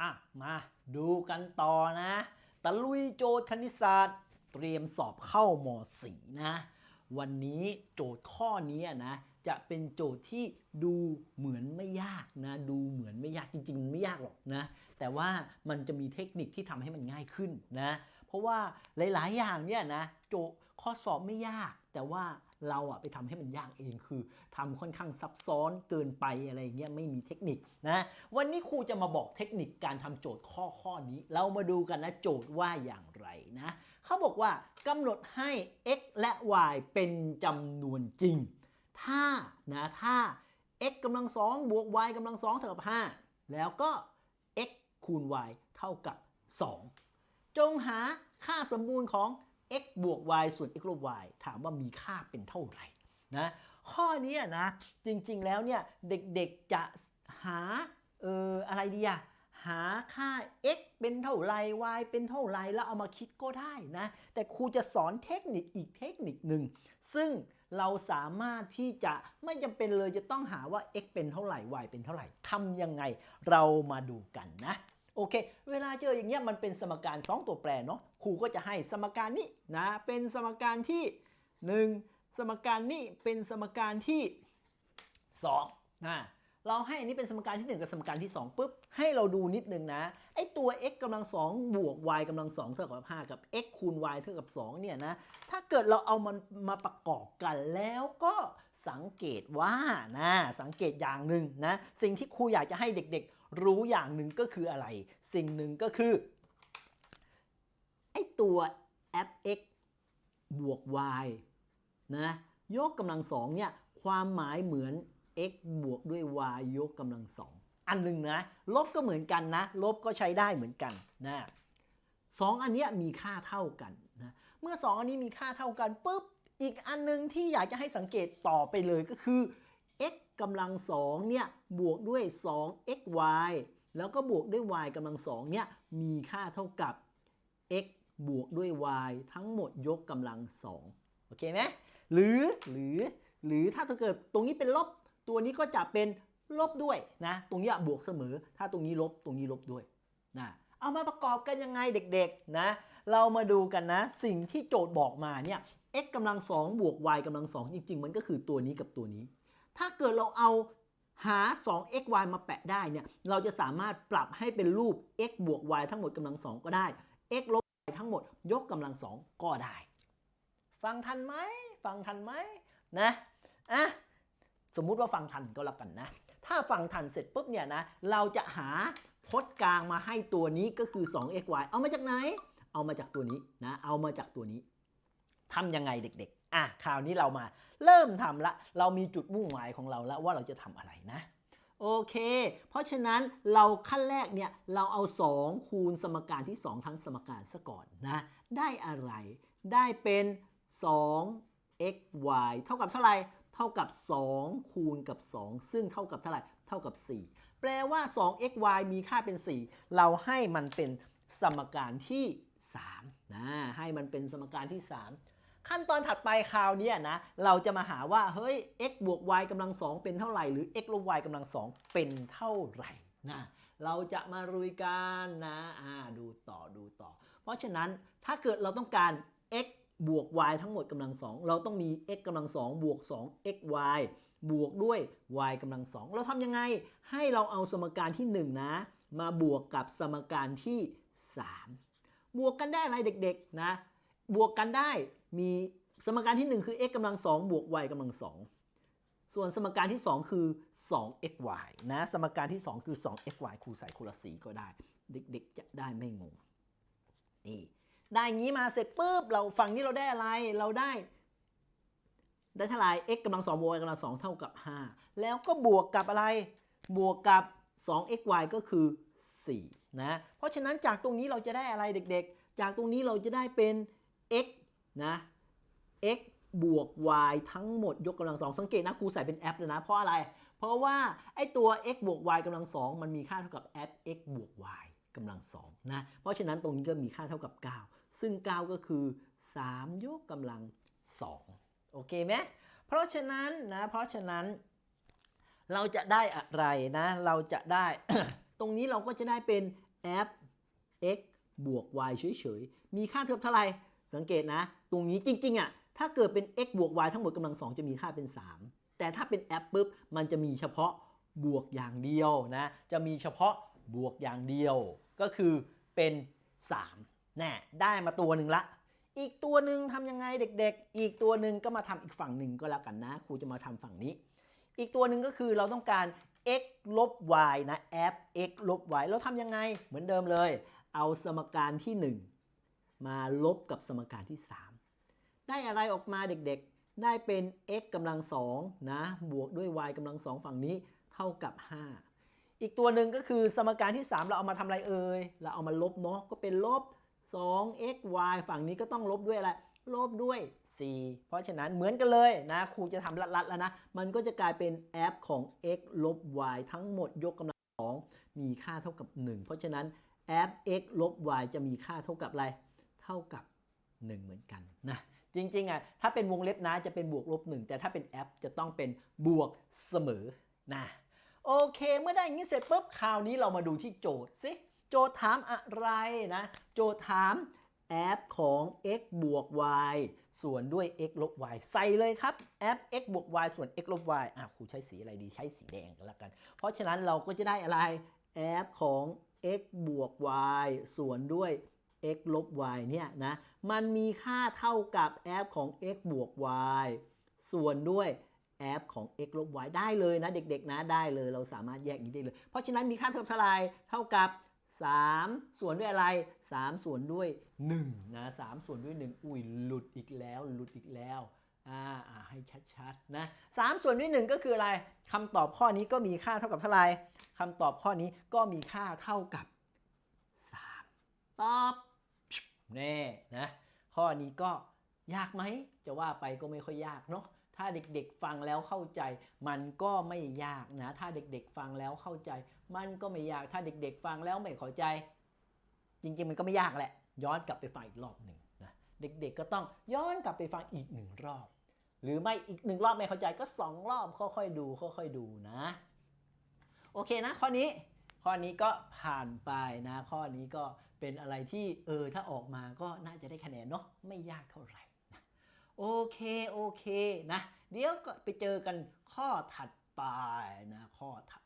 อะ มาดูกันต่อนะ ตะลุยโจทย์คณิตศาสตร์ เตรียมสอบเข้ามสี่นะ วันนี้โจทย์ข้อนี้นะ จะเป็นโจทย์ที่ดูเหมือนไม่ยากนะ ดูเหมือนไม่ยากจริงๆมันไม่ยากหรอกนะ แต่ว่ามันจะมีเทคนิคที่ทำให้มันง่ายขึ้นนะ เพราะว่าหลายๆ อย่างเนี่ยนะ โจทย์ข้อสอบไม่ยาก แต่ว่า เราอะไปทำให้มันยากเองคือทำค่อนข้างซับซ้อนเกินไปอะไรเงี้ยไม่มีเทคนิคนะวันนี้ครูจะมาบอกเทคนิคการทำโจทย์ข้อข้อนี้ เรามาดูกันนะโจทย์ว่าอย่างไรนะเขาบอกว่ากำหนดให้ x และ y เป็นจำนวนจริง ถ้านะถ้า x กำลังสองบวก y กำลังสองเท่ากับ 5 แล้วก็ x คูณ y เท่ากับ 2 จงหาค่าสมบูรณ์ของ x บวก y ส่วน x ลบ y ถามว่ามีค่าเป็นเท่าไหร่นะข้อนี้นะจริงๆแล้วเนี่ยเด็กๆจะหาเอออะไรดีอะหาค่า x เป็นเท่าไหร่ y เป็นเท่าไหร่แล้วเอามาคิดก็ได้นะ แต่ครูจะสอนเทคนิคอีกเทคนิคหนึ่ง ซึ่งเราสามารถที่จะไม่จำเป็นเลยจะต้องหาว่า x เป็นเท่าไหร่ y เป็นเท่าไหร่ทำยังไงเรามาดูกันนะ โอเค เวลาเจออย่างเงี้ยมันเป็นสมการ 2 ตัวแปรเนาะครูก็จะให้สมการนี้นะเป็นสมการที่ 1 สมการนี้เป็นสมการที่2นะเราให้อันนี้เป็นสมการที่ 1 กับสมการที่2ปุ๊บให้เราดูนิดนึงนะไอตัว x กำลัง2บวก y กำลัง2เท่ากับ5กับ x คูณ y เท่ากับ2เนี่ยนะถ้าเกิดเราเอามันมาประกอบกันแล้วก็สังเกตว่านะสังเกตอย่างหนึ่งนะสิ่งที่ครูอยากจะให้เด็กๆ รู้อย่างหนึ่งก็คืออะไร สิ่งหนึ่งก็คือไอตัว f(x) บวก y นะยกกำลังสองเนี่ยความหมายเหมือน x บวกด้วย y ยกกำลังสองอันหนึ่งนะ ลบก็เหมือนกันนะ ลบก็ใช้ได้เหมือนกันนะสองอันนี้มีค่าเท่ากันนะเมื่อสองอันนี้มีค่าเท่ากันปุ๊บอีกอันหนึงที่อยากจะให้สังเกตต่อไปเลยก็คือ กำลังสองเนี่ยบวกด้วย 2xy แล้วก็บวกด้วย y กำลังสองเนี่ยมีค่าเท่ากับ x บวกด้วย y ทั้งหมดยกกำลังสองโอเคไหมหรือหรือหรือถ้าเกิดตรงนี้เป็นลบ ตัวนี้ก็จะเป็นลบด้วยนะตรงนี้บวกเสมอ ถ้าตรงนี้ลบตรงนี้ลบด้วยนะเอามาประกอบกันยังไงเด็กๆนะเรามาดูกันนะ สิ่งที่โจทย์บอกมาเนี่ย x กำลังสองบวก y กำลังสองจริง ๆ มันก็คือตัวนี้กับตัวนี้ ถ้าเกิดเราเอาหา 2xy มาแปะได้เนี่ย เราจะสามารถปรับให้เป็นรูป x บวก y ทั้งหมดกำลังสองก็ได้ x ลบ y ทั้งหมดยกกำลังสองก็ได้ ฟังทันไหม ฟังทันไหมนะ อะ สมมุติว่าฟังทันก็แล้วกันนะ ถ้าฟังทันเสร็จปุ๊บเนี่ยนะ เราจะหาพจน์กลางมาให้ตัวนี้ก็คือ 2xy เอามาจากไหน เอามาจากตัวนี้นะ เอามาจากตัวนี้ ทำยังไงเด็กๆ อะคราวนี้เรามาเริ่มทำละ เรามีจุดมุ่งหมายของเราแล้วว่าเราจะทำอะไรนะ โอเค เพราะฉะนั้นเราขั้นแรกเนี่ย เราเอา 2 คูณสมการที่ 2 ทั้งสมการซะก่อนนะ ได้อะไร ได้เป็น 2xy เท่ากับเท่าไหร่เท่ากับ 2 คูณกับ 2 ซึ่งเท่ากับเท่าไหร่ เท่ากับ 4 แปลว่า 2xy มีค่าเป็น 4 เราให้มันเป็นสมการที่3นะ ให้มันเป็นสมการที่ 3 ขั้นตอนถัดไปคราวนี้นะ เราจะมาหาว่า เฮ้ย x บวก y กำลัง2เป็นเท่าไหร่ หรือ x ลบ y กำลัง2เป็นเท่าไหร่นะเราจะมารุยกันนะอ่าดูต่อดูต่อ เพราะฉะนั้นถ้าเกิดเราต้องการ x บวก y ทั้งหมดกำลัง2เราต้องมี x กำลัง2บวก 2 x y บวกด้วย y กำลัง2เราทำยังไง ให้เราเอาสมการที่ 1 นะ มาบวกกับสมการที่ 3 บวกกันได้อะไรเด็กๆนะ บวกกันได้ มีสมการที่ 1 คือ x กำลัง 2 บวก y กำลัง 2 ส่วนสมการที่ 2 คือ 2xy นะ สมการที่ 2 คือ 2xy ครูใส่คนละสีก็ได้ เด็กๆ จะได้ไม่งง นี่ ได้ย่างนี้มาเสร็จปุ๊บ เราฝั่งนี้เราได้อะไร เราได้ ได้เท่าไหร่ x กำลัง2บวก y กำลัง 2 เท่ากับ 5 แล้วก็บวกกับอะไร บวกกับ 2xy ก็คือ 4 นะ เพราะฉะนั้นจากตรงนี้เราจะได้อะไรเด็กๆ จากตรงนี้เราจะได้เป็น x นะ x บวก y ทั้งหมดยกกำลังสองสังเกตนะครูใส่เป็นแอปเลยนะ เพราะอะไร เพราะว่าไอตัว x บวก y กำลังสองมันมีค่าเท่ากับ f x บวก y กำลังสองนะ เพราะฉะนั้นตรงนี้ก็มีค่าเท่ากับ 9 ซึ่ง 9 ก็คือ 3 ยกกำลัง2โอเคไหมเพราะฉะนั้นนะ เพราะฉะนั้นเราจะได้อะไรนะ เราจะได้ ตรงนี้เราก็จะได้เป็น f x บวก y เฉยๆ มีค่าเท่าเท่าไหร่ สังเกตนะ ตรงนี้จริงๆอะถ้าเกิดเป็น x บวก y ทั้งหมดกำลังสองจะมีค่าเป็น 3 แต่ถ้าเป็น f ปุ๊บมันจะมีเฉพาะบวกอย่างเดียวนะจะมีเฉพาะบวกอย่างเดียว ก็คือเป็น3แน่ได้มาตัวหนึ่งละ อีกตัวหนึ่งทำยังไงเด็กๆ อีกตัวหนึ่งก็มาทำอีกฝั่งหนึ่งก็แล้วกันนะครูจะมาทำฝั่งนี้ อีกตัวหนึ่งก็คือเราต้องการ x ลบ y นะ f x ลบ y เราทำยังไงเหมือนเดิมเลย เอาสมการที่ 1 มาลบกับสมการที่ 3 ได้อะไรออกมาเด็กๆ ได้เป็น x กำลังสองนะ บวกด้วย y กำลังสองฝั่งนี้เท่ากับ 5 อีกตัวหนึ่งก็คือสมการที่ 3 เราเอามาทำอะไรเอ่ย เราเอามาลบเนาะ ก็เป็นลบ 2x y ฝั่งนี้ก็ต้องลบด้วยอะไร ลบด้วย 4 เพราะฉะนั้นเหมือนกันเลยนะ ครูจะทำลัดๆแล้วนะ มันก็จะกลายเป็น f ของ x ลบ y ทั้งหมดยกกำลังสองมีค่าเท่ากับ 1 เพราะฉะนั้น f x ลบ y จะมีค่าเท่ากับอะไร เท่ากับ 1 เหมือนกันนะจริงๆอะถ้าเป็นวงเล็บนะจะเป็นบวกลบ1แต่ถ้าเป็น f จะต้องเป็นบวกเสมอนะโอเค เมื่อได้อย่างนี้เสร็จปุ๊บคราวนี้เรามาดูที่โจทย์สิโจทย์ถามอะไรนะ โจทย์ถาม f ของ x บวก y ส่วนด้วย x ลบ y ใส่เลยครับ f x บวก y ส่วน x ลบ y อะครูใช้สีอะไรดีใช้สีแดงกันแล้วกัน เพราะฉะนั้นเราก็จะได้อะไร f ของ x บวก y ส่วนด้วย x ลบ y เนี่ยนะ มันมีค่าเท่ากับ f ของ x บวก y ส่วนด้วย f ของ x ลบ y ได้เลยนะ เด็กๆนะได้เลยเราสามารถแยกง่างนี้ได้เลย เพราะฉะนั้นมีค่าเท่าเท่าไรเท่ากับ 3 ส่วนด้วยอะไร 3 ส่วนด้วย1นะ3ส่วนด้วย 1 อุ้ยหลุดอีกแล้วหลุดอีกแล้วอ่าอ่าให้ชัดๆนะ3ส่วนด้วย 1 ก็คืออะไรคำตอบข้อนี้ก็มีค่าเท่ากับเท่าไรคำตอบข้อนี้ก็มีค่าเท่ากับ 3 ตอบ แน่นะข้อนี้ก็ยากไหมจะว่าไปก็ไม่ค่อยยากเนาะถ้าเด็กๆฟังแล้วเข้าใจ มันก็ไม่ยากนะ ถ้าเด็กๆฟังแล้วเข้าใจ มันก็ไม่ยากถ้าเด็ก ๆ ฟังแล้วไม่เข้าใจ จริงๆมันก็ไม่ยากแหละ ย้อนกลับไปฟังอีกรอบหนึ่งนะเด็กๆก็ต้องย้อนกลับไปฟังอีกหนึ่งรอบ หรือไม่อีกหนึ่งรอบไม่เข้าใจก็สองรอบค่อยๆดูค่อยๆดูนะ โอเคนะข้อนี้ ข้อนี้ก็ผ่านไปนะ ข้อนี้ก็เป็นอะไรที่เออถ้าออกมาก็น่าจะได้คะแนนเนาะไม่ยากเท่าไหร่นะโอเคโอเคนะ เดี๋ยวก็ไปเจอกันข้อถัดไปนะข้อถัด